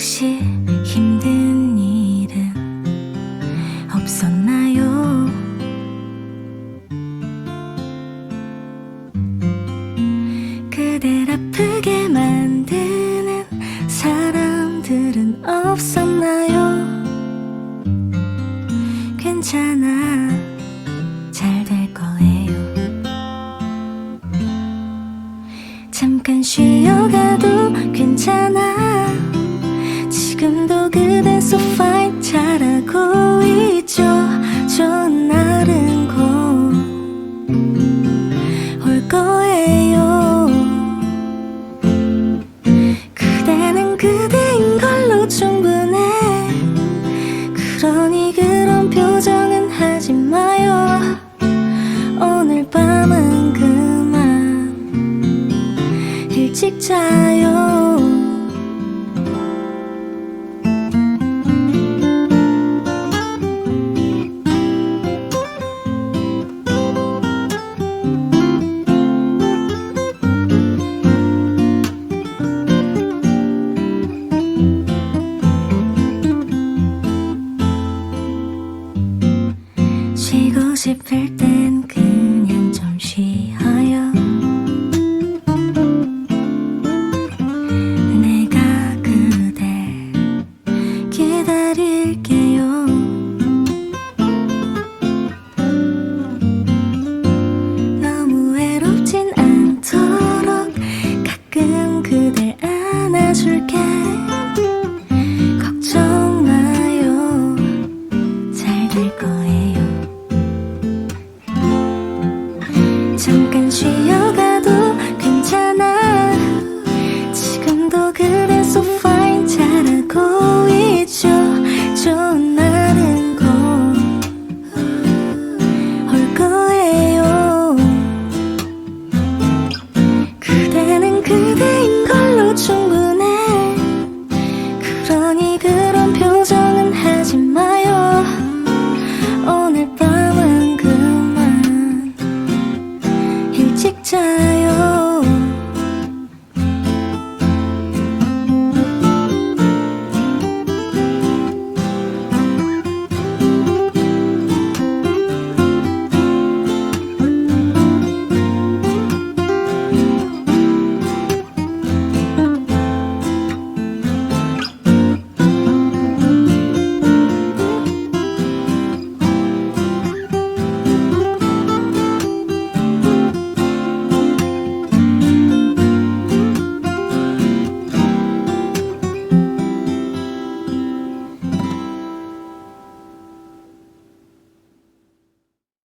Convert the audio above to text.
혹시 힘든 일은 없었나요? 그댈 아프게 만드는 사람들은 없었나요? 괜찮아, 잘 될 거예요. 잠깐 쉬어가도 밤은 그만 일찍 자요. 싶을 때 잠깐 쉬어가도 picture.